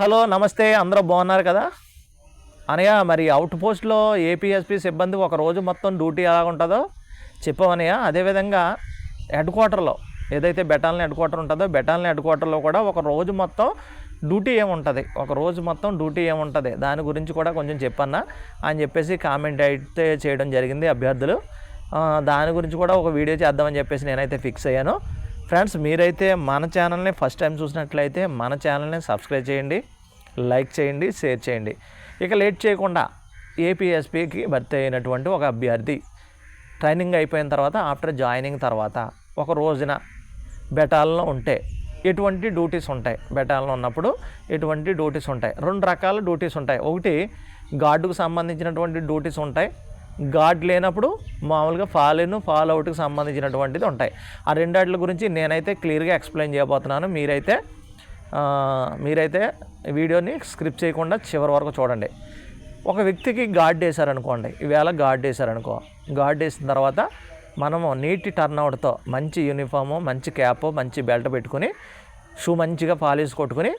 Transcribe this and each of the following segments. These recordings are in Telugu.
హలో నమస్తే అందరూ బాగున్నారు కదా? అనయ్య మరి అవుట్ పోస్ట్లో ఏపీఎస్పీ సిబ్బంది ఒక రోజు మొత్తం డ్యూటీ ఎలా ఉంటుందో చెప్పవనయ్య అదేవిధంగా హెడ్ క్వార్టర్లో ఏదైతే బెటాలియన్ హెడ్ క్వార్టర్ ఉంటుందో బెటాలియన్ హెడ్ క్వార్టర్లో కూడా ఒక రోజు మొత్తం డ్యూటీ ఏముంటుంది? ఒక రోజు మొత్తం డ్యూటీ ఏముంటుంది? దాని గురించి కూడా కొంచెం చెప్పన్నా అని చెప్పేసి కామెంట్ అయితే చేయడం జరిగింది అభ్యర్థులు. దాని గురించి కూడా ఒక వీడియో చేద్దామని చెప్పేసి నేనైతే ఫిక్స్ అయ్యాను. ఫ్రెండ్స్ మీరైతే మన ఛానల్ని ఫస్ట్ టైం చూసినట్లయితే మన ఛానల్ని సబ్స్క్రైబ్ చేయండి లైక్ చేయండి షేర్ చేయండి. ఇక లేట్ చేయకుండా ఏపీఎస్పీకి భర్తీ అయినటువంటి ఒక అభ్యర్థి ట్రైనింగ్ అయిపోయిన తర్వాత ఆఫ్టర్ జాయినింగ్ తర్వాత ఒక రోజున బెటాల్లో ఉంటే ఎటువంటి డ్యూటీస్ ఉంటాయి? బెటాల్లో ఉన్నప్పుడు ఎటువంటి డ్యూటీస్ ఉంటాయి? రెండు రకాల డ్యూటీస్ ఉంటాయి. ఒకటి గార్డుకు సంబంధించినటువంటి డ్యూటీస్ ఉంటాయి. గాడ్ లేనప్పుడు మామూలుగా ఫాల్ ఇన్ ఫాల్ అవుట్కి సంబంధించినటువంటిది ఉంటాయి. ఆ రెండాట్ల గురించి నేనైతే క్లియర్గా ఎక్స్ప్లెయిన్ చేయబోతున్నాను. మీరైతే మీరైతే వీడియోని స్క్రిప్ట్ చేయకుండా చివరి వరకు చూడండి. ఒక వ్యక్తికి గాడ్ వేశారనుకోండి ఈవేళ గాడ్ వేశారనుకో గాడ్ వేసిన తర్వాత మనము నీటి టర్న్అవుట్తో మంచి యూనిఫాము మంచి క్యాప్ మంచి బెల్ట్ పెట్టుకుని షూ మంచిగా పాలిష్ కొట్టుకుని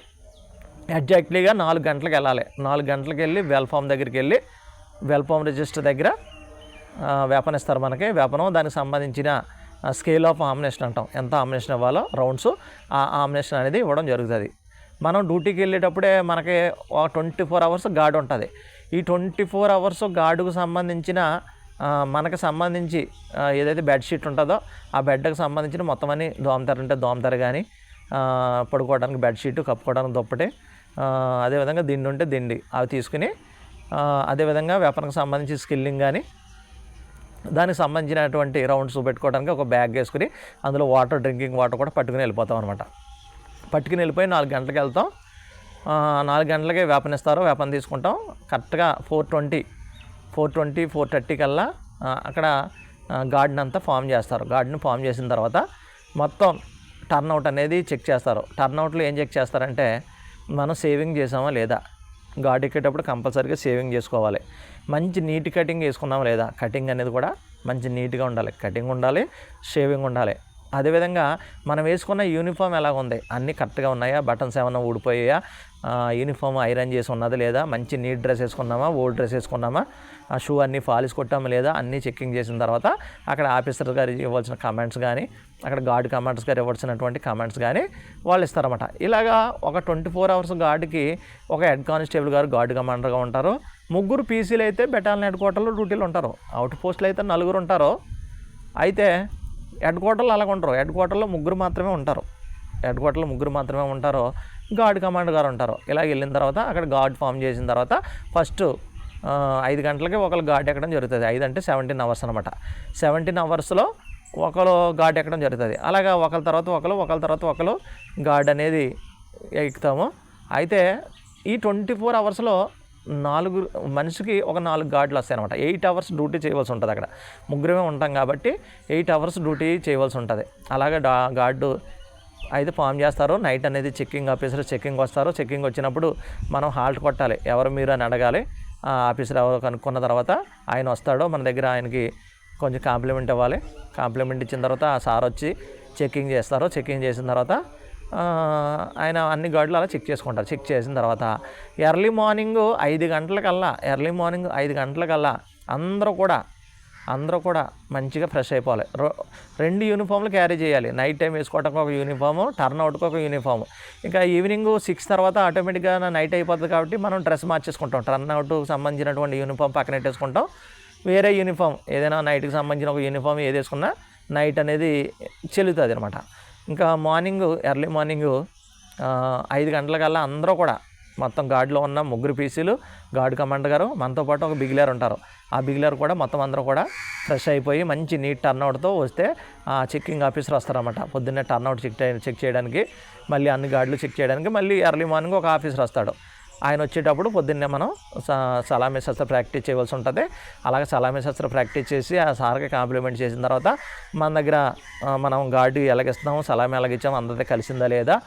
ఎగ్జాక్ట్లీగా నాలుగు గంటలకు వెళ్ళాలి. నాలుగు గంటలకు వెళ్ళి వెల్ఫామ్ దగ్గరికి వెళ్ళి వెల్ఫామ్ రిజిస్టర్ దగ్గర ఆ, వేపన్ ఇస్తారు మనకి. వేపనం దానికి సంబంధించిన స్కేల్ ఆఫ్ ఆమినేషన్ అంటాం. ఎంత ఆమినేషన్ ఇవ్వాలో రౌండ్స్ ఆ ఆమినేషన్ అనేది ఇవ్వడం జరుగుతుంది. మనం డ్యూటీకి వెళ్ళేటప్పుడే మనకి ట్వంటీ ఫోర్ అవర్స్ గార్డ్ ఉంటుంది. ఈ ట్వంటీ ఫోర్ అవర్స్ గార్డుకు సంబంధించిన మనకు సంబంధించి ఏదైతే బెడ్షీట్ ఉంటుందో ఆ బెడ్కి సంబంధించిన మొత్తం అన్ని దోమతెర ఉంటే దోమతెర కానీ పడుకోవడానికి బెడ్షీట్ కప్పుకోవడానికి దుప్పటి అదేవిధంగా దిండి ఉంటే దిండి. అవి తీసుకుని అదేవిధంగా వ్యాపారానికి సంబంధించి స్కిల్లింగ్ కానీ దానికి సంబంధించినటువంటి రౌండ్స్ పెట్టుకోవడానికి ఒక బ్యాగ్ వేసుకుని అందులో వాటర్ డ్రింకింగ్ వాటర్ కూడా పట్టుకుని వెళ్ళిపోతాం అనమాట పట్టుకుని వెళ్ళిపోయి నాలుగు గంటలకు వెళ్తాం. నాలుగు గంటలకే వేపన్ ఇస్తారు. వేపన్ తీసుకుంటాం. కరెక్ట్గా four twenty four twenty four thirty కల్లా అక్కడ గార్డెన్ అంతా ఫామ్ చేస్తారు. గార్డెన్ ఫామ్ చేసిన తర్వాత మొత్తం టర్న్అవుట్ అనేది చెక్ చేస్తారు. టర్న్అవుట్లో ఏం చెక్ చేస్తారంటే మనం సేవింగ్ చేసామా లేదా? ఘాట్ ఎక్కేటప్పుడు కంపల్సరీగా సేవింగ్ చేసుకోవాలి. మంచి నీట్ కటింగ్ వేసుకున్నామా లేదా? కటింగ్ అనేది కూడా మంచి నీట్గా ఉండాలి. కటింగ్ ఉండాలి షేవింగ్ ఉండాలి. అదేవిధంగా మనం వేసుకున్న యూనిఫామ్ ఎలా ఉంది? అన్నీ కరెక్ట్గా ఉన్నాయా? బటన్స్ ఏమైనా ఊడిపోయాయా? యూనిఫామ్ ఐరన్ చేసి ఉన్నది లేదా? మంచి నీట్ డ్రెస్ వేసుకున్నామా ఓల్డ్ డ్రెస్ వేసుకున్నామా ఆ షూ అన్నీ ఫాలిస్ కొట్టామా లేదా అన్నీ చెక్కింగ్ చేసిన తర్వాత అక్కడ ఆఫీసర్ గారు ఇవ్వాల్సిన కమెంట్స్ కానీ అక్కడ గార్డ్ కమాండర్స్ గారు ఇవ్వాల్సినటువంటి కమెంట్స్ కానీ వాళ్ళు ఇస్తారన్నమాట. ఇలాగా ఒక ట్వంటీ ఫోర్ అవర్స్ గార్డ్కి ఒక హెడ్ కానిస్టేబుల్ గారు గార్డ్ కమాండర్గా ఉంటారు. ముగ్గురు పీసీలు అయితే బెటాలియన్ హెడ్ క్వార్టర్లో డ్యూటీలు ఉంటారు. అవుట్ పోస్టులు అయితే నలుగురు ఉంటారు. అయితే హెడ్ క్వార్టర్లో అలాగ ఉంటారు హెడ్ క్వార్టర్లో ముగ్గురు మాత్రమే ఉంటారు. హెడ్ క్వార్టర్లో ముగ్గురు మాత్రమే ఉంటారు. గార్డ్ కమాండర్ గారు ఉంటారు. ఇలా వెళ్ళిన తర్వాత అక్కడ గార్డ్ ఫామ్ చేసిన తర్వాత ఫస్ట్ ఐదు గంటలకి ఒకరు ఘాట్ ఎక్కడం జరుగుతుంది. ఐదు అంటే సెవెంటీన్ అవర్స్ అనమాట సెవెంటీన్ అవర్స్లో ఒకరు ఘాట్ ఎక్కడం జరుగుతుంది. అలాగా ఒకరి తర్వాత ఒకరు ఒకరి తర్వాత ఒకరు ఘాట్ అనేది ఎక్కుతాము. అయితే ఈ ట్వంటీ ఫోర్ అవర్స్లో నాలుగు మనిషికి ఒక నాలుగు గార్డులు వస్తాయి అనమాట ఎయిట్ అవర్స్ డ్యూటీ చేయవలసి ఉంటుంది అక్కడ. ముగ్గురమే ఉంటాం కాబట్టి ఎయిట్ అవర్స్ డ్యూటీ చేయవలసి ఉంటుంది. అలాగే డా గార్డు అయితే ఫామ్ చేస్తారు. నైట్ అనేది చెక్కింగ్ ఆఫీసర్ చెక్కింగ్ వస్తారు. చెక్కింగ్ వచ్చినప్పుడు మనం హాల్ట్ కొట్టాలి. ఎవరు మీరు అని అడగాలి. ఆఫీసర్ కనుక్కున్న తర్వాత ఆయన వస్తాడో మన దగ్గర ఆయనకి కొంచెం కాంప్లిమెంట్ ఇవ్వాలి. కాంప్లిమెంట్ ఇచ్చిన తర్వాత ఆ సార్ వచ్చి చెక్కింగ్ చేస్తారు చెక్కింగ్ చేసిన తర్వాత ఆయన అన్ని గాడులు అలా చెక్ చేసుకుంటారు. చెక్ చేసిన తర్వాత ఎర్లీ మార్నింగ్ ఐదు గంటలకల్లా ఎర్లీ మార్నింగ్ ఐదు గంటలకల్లా అందరూ కూడా అందరూ కూడా మంచిగా ఫ్రెష్ అయిపోవాలి. రెండు యూనిఫామ్లు క్యారీ చేయాలి. నైట్ టైం వేసుకోవడానికి ఒక యూనిఫాము టర్న్ అవుట్కి ఒక యూనిఫామ్ ఇంకా ఈవినింగ్ సిక్స్ తర్వాత ఆటోమేటిక్గా నైట్ అయిపోతుంది కాబట్టి మనం డ్రెస్ మార్చేసుకుంటాం. టర్న్ అవుట్కి సంబంధించినటువంటి యూనిఫామ్ పక్కన పెట్టేసుకుంటాం. వేరే యూనిఫామ్ ఏదైనా నైట్కి సంబంధించిన ఒక యూనిఫామ్ ఏది వేసుకున్నా నైట్ అనేది చెల్లుతుంది అనమాట ఇంకా మార్నింగ్ ఎర్లీ మార్నింగ్ ఐదు గంటలకల్లా అందరూ కూడా మొత్తం గార్డులో ఉన్న ముగ్గురు పీసీలు గార్డ్ కమాండర్ గారు మనతో పాటు ఒక బిగిలర్ ఉంటారు. ఆ బిగిలర్ కూడా మొత్తం అందరూ కూడా ఫ్రెష్ అయిపోయి మంచి నీట్ టర్న్అవుట్తో వస్తే ఆ చెక్కింగ్ ఆఫీసర్ వస్తారన్నమాట. పొద్దున్నే టర్న్అవుట్ చెక్ చెక్ చేయడానికి మళ్ళీ అన్ని గార్డులు చెక్ చేయడానికి మళ్ళీ ఎర్లీ మార్నింగ్ ఒక ఆఫీసర్ వస్తాడు. ఆయన వచ్చేటప్పుడు పొద్దున్నే మనం స- సలామీ శస్త్ర ప్రాక్టీస్ చేయవలసి ఉంటుంది. అలాగే సలామీ శస్త్ర ప్రాక్టీస్ చేసి ఆ సార్కి కాంప్లిమెంట్ చేసిన తర్వాత మన దగ్గర మనం గార్డు ఎలాగిస్తున్నాము సలామీ ఎలాగిచ్చాము అందరితో కలిసిందా లేదా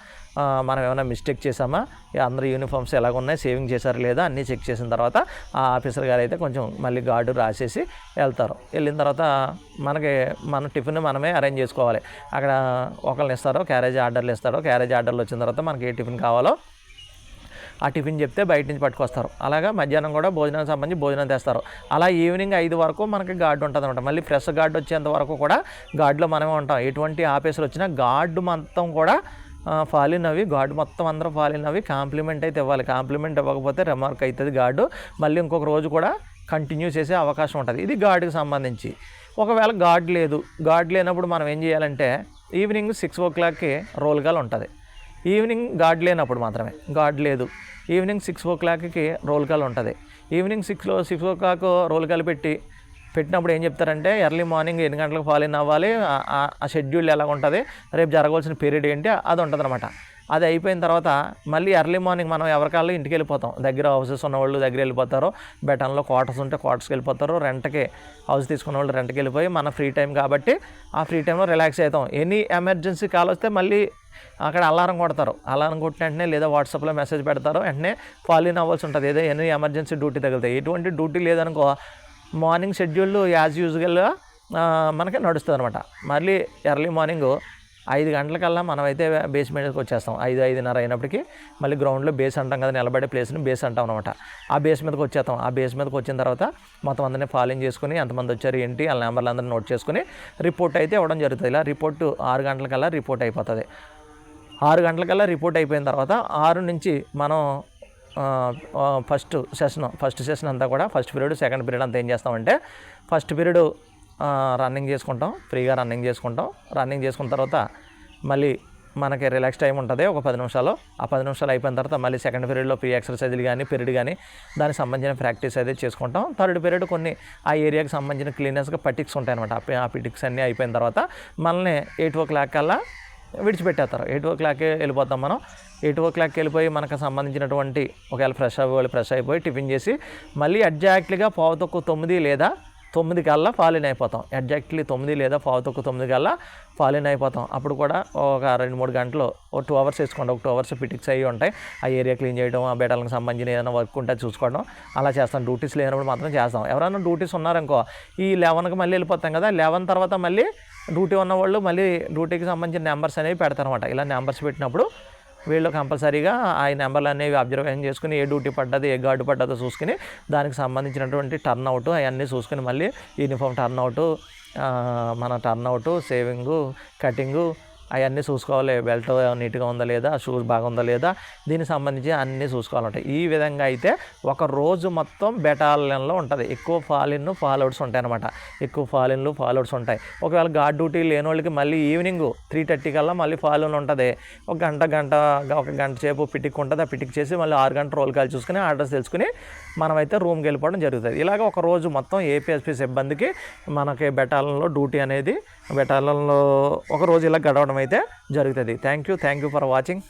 మనం ఏమైనా మిస్టేక్ చేసామా ఈ అందరి యూనిఫామ్స్ ఎలాగ ఉన్నాయి సేవింగ్ చేశారు లేదా అన్నీ చెక్ చేసిన తర్వాత ఆ ఆఫీసర్ గారు అయితే కొంచెం మళ్ళీ గార్డు రాసేసి వెళ్తారు. వెళ్ళిన తర్వాత మనకి మన టిఫిన్ మనమే అరేంజ్ చేసుకోవాలి. అక్కడ ఒకళ్ళని ఇస్తారు క్యారేజ్ ఆర్డర్లు ఇస్తారు క్యారేజ్ ఆర్డర్లు వచ్చిన తర్వాత మనకి ఏ టిఫిన్ కావాలో ఆ టిఫిన్ చెప్తే బయట నుంచి పట్టుకొస్తారు. అలాగా మధ్యాహ్నం కూడా భోజనానికి సంబంధించి భోజనం తెస్తారు. అలా ఈవినింగ్ ఐదు వరకు మనకి గార్డు ఉంటుంది అనమాట మళ్ళీ ఫ్రెష్ గార్డు వచ్చేంత వరకు కూడా గార్డులో మనమే ఉంటాం. ఎటువంటి ఆఫీసులు వచ్చినా గార్డు మొత్తం కూడా ఫాలిన్ అవి గార్డు మొత్తం అందరూ ఫాలిన్ అవి కాంప్లిమెంట్ అయితే ఇవ్వాలి. కాంప్లిమెంట్ ఇవ్వకపోతే రిమార్క్ అవుతుంది గార్డు. మళ్ళీ ఇంకొక రోజు కూడా కంటిన్యూ చేసే అవకాశం ఉంటుంది. ఇది గార్డుకి సంబంధించి. ఒకవేళ గార్డ్ లేదు గార్డ్ లేనప్పుడు మనం ఏం చేయాలంటే ఈవినింగ్ సిక్స్ ఓ క్లాక్కి రోల్ కాల్ ఉంటుంది. ఈవినింగ్ గాడ్ లేనప్పుడు మాత్రమే. గాడ్ లేదు. ఈవినింగ్ సిక్స్ ఓ క్లాక్కి రోల్ కాల్ ఉంటుంది. ఈవినింగ్ సిక్స్లో six o'clock roll call పెట్టి పెట్టినప్పుడు ఏం చెప్తారంటే ఎర్లీ మార్నింగ్ ఎన్ని గంటలకు ఫాలో ఇన్ అవ్వాలి? ఆ షెడ్యూల్ ఎలా ఉంటుంది రేపు జరగవలసిన పీరియడ్ ఏంటి? అది ఉంటుంది అనమాట అది అయిపోయిన తర్వాత మళ్ళీ ఎర్లీ మార్నింగ్ మనం ఎవరికాళ్ళు ఇంటికి వెళ్ళిపోతాం దగ్గర హౌసెస్ ఉన్న వాళ్ళు దగ్గర వెళ్ళిపోతారు బెటన్లో క్వార్టర్స్ ఉంటే క్వార్టర్స్కి వెళ్ళిపోతారు. రెంట్కి హౌస్ తీసుకున్న వాళ్ళు రెంట్కి వెళ్ళిపోయి మన ఫ్రీ టైం కాబట్టి ఆ ఫ్రీ టైంలో రిలాక్స్ అవుతాం. ఎనీ ఎమర్జెన్సీ కాల్ వస్తే మళ్ళీ అక్కడ అలారం కొడతారు. అలారం కొట్టిన వెంటనే లేదా వాట్సాప్లో మెసేజ్ పెడతారు. వెంటనే ఫాలో ఇన్ అవ్వాల్సి ఉంటుంది. ఏదో ఎనీ ఎమర్జెన్సీ డ్యూటీ తగులుతాయి ఎటువంటి డ్యూటీ లేదనుకో మార్నింగ్ షెడ్యూల్ యాజ్ యూజువల్గా మనకి నడుస్తుంది అనమాట మళ్ళీ ఎర్లీ మార్నింగ్ ఐదు గంటలకల్లా మనమైతే బేస్మెంట్కి వచ్చేస్తాం. ఐదు ఐదున్నర అయినప్పటికీ మళ్ళీ గ్రౌండ్లో బేస్ అంటాం కదా నిలబడే ప్లేస్ని బేస్ అంటాం అనమాట ఆ బేస్ మీదకి వచ్చేస్తాం. ఆ బేస్ మీదకి వచ్చిన తర్వాత మొత్తం అందరినీ ఫాలోయింగ్ చేసుకుని ఎంతమంది వచ్చారు ఏంటి వాళ్ళ నెంబర్లు అందరినీ నోట్ చేసుకుని రిపోర్ట్ అయితే ఇవ్వడం జరుగుతుంది. ఇలా రిపోర్ట్ ఆరు గంటలకల్లా రిపోర్ట్ అయిపోతుంది. ఆరు గంటలకల్లా రిపోర్ట్ అయిపోయిన తర్వాత ఆరు నుంచి మనం ఫస్ట్ సెషన్ ఫస్ట్ సెషన్ అంతా కూడా ఫస్ట్ పీరియడ్ సెకండ్ పీరియడ్ అంతా ఏం చేస్తామంటే ఫస్ట్ పీరియడ్ రన్నింగ్ చేసుకుంటాం ఫ్రీగా రన్నింగ్ చేసుకుంటాం. రన్నింగ్ చేసుకున్న తర్వాత మళ్ళీ మనకి రిలాక్స్ టైం ఉంటుంది ఒక పది నిమిషాలు. ఆ పది నిమిషాలు అయిపోయిన తర్వాత మళ్ళీ సెకండ్ పీరియడ్లో ఫ్రీ ఎక్సర్సైజులు కానీ పీరియడ్ కానీ దానికి సంబంధించిన ప్రాక్టీస్ అయితే చేసుకుంటాం. థర్డ్ పీరియడ్ కొన్ని ఆ ఏరియాకి సంబంధించిన క్లీనర్స్గా పటిక్స్ ఉంటాయి అనమాట ఆ పిటిక్స్ అన్నీ అయిపోయిన తర్వాత మనల్ని ఎయిట్ ఓ క్లాక్ కల్లా విడిచిపెట్టేస్తారు. ఎయిట్ ఓ క్లాక్కి వెళ్ళిపోతాం మనం. ఎయిట్ ఓ క్లాక్కి వెళ్ళిపోయి మనకు సంబంధించినటువంటి ఒకవేళ ఫ్రెష్ అవ్వాలి ఫ్రెష్ అయిపోయి టిఫిన్ చేసి మళ్ళీ ఎగ్జాక్ట్లీగా పావు తక్కువ తొమ్మిది లేదా తొమ్మిది కల్లా ఫాలిన్ అయిపోతాం. ఎగ్జాక్ట్లీ తొమ్మిది లేదా పావు తొక్కు తొమ్మిది కల్లా ఫాలిన్ అయిపోతాం. అప్పుడు కూడా ఒక రెండు మూడు గంటలు ఒక టూ అవర్స్ వేసుకోండి. ఒక టూ అవర్స్ పిటిక్స్ అయ్యి ఉంటాయి. ఆ ఏరియా క్లీన్ చేయడం ఆ బెటాలకు సంబంధించిన ఏదైనా వర్క్ ఉంటే చూసుకోవడం. అలా చేస్తాం. డ్యూటీస్ లేనప్పుడు మాత్రం చేస్తాం. ఎవరైనా డ్యూటీస్ ఉన్నారనుకో ఈ లెవెన్కి మళ్ళీ వెళ్ళిపోతాం కదా. లెవెన్ తర్వాత మళ్ళీ డ్యూటీ ఉన్న వాళ్ళు మళ్ళీ డ్యూటీకి సంబంధించిన నెంబర్స్ అనేవి పెడతారనమాట ఇలా నెంబర్స్ పెట్టినప్పుడు వీళ్ళు కంపల్సరీగా ఆ నెంబర్లు అనేవి అబ్జర్వేషన్ చేసుకుని ఏ డ్యూటీ పడ్డది ఏ గార్డు పడ్డదో చూసుకుని దానికి సంబంధించినటువంటి టర్న్ అవుట్ అవన్నీ చూసుకుని మళ్ళీ యూనిఫామ్ టర్న్ అవుట్ మన టర్న్ అవుట్ సేవింగు కటింగు అవన్నీ చూసుకోవాలి. బెల్ట్ నీట్గా ఉందా లేదా? షూస్ బాగుందా లేదా? దీనికి సంబంధించి అన్నీ చూసుకోవాలంటాయి ఈ విధంగా అయితే ఒక రోజు మొత్తం బెటాలియన్లో ఉంటుంది. ఎక్కువ ఫాలిన్ ఫాలోవర్స్ ఉంటాయి అనమాట ఎక్కువ ఫాలిన్లు ఫాలోవర్స్ ఉంటాయి. ఒకవేళ గార్డ్ డ్యూటీ లేని వాళ్ళకి మళ్ళీ ఈవినింగ్ త్రీ థర్టీ కల్లా మళ్ళీ ఫాలోన్ ఉంటుంది. ఒక గంట గంట ఒక గంట సేపు పిటిక్ ఉంటుంది ఆ పిటిక్ చేసి మళ్ళీ ఆరు గంట రోల్ కాల్ చూసుకుని అడ్రస్ తెలుసుకుని మనమైతే రూమ్కి వెళ్ళిపోవడం జరుగుతుంది. ఇలాగ ఒక రోజు మొత్తం ఏపీఎస్పీ సిబ్బందికి మనకి బెటాలన్లో డ్యూటీ అనేది బెటాలంలో ఒక రోజు ఇలా గడవడం అయితే జరుగుతుంది. Thank you thank you for watching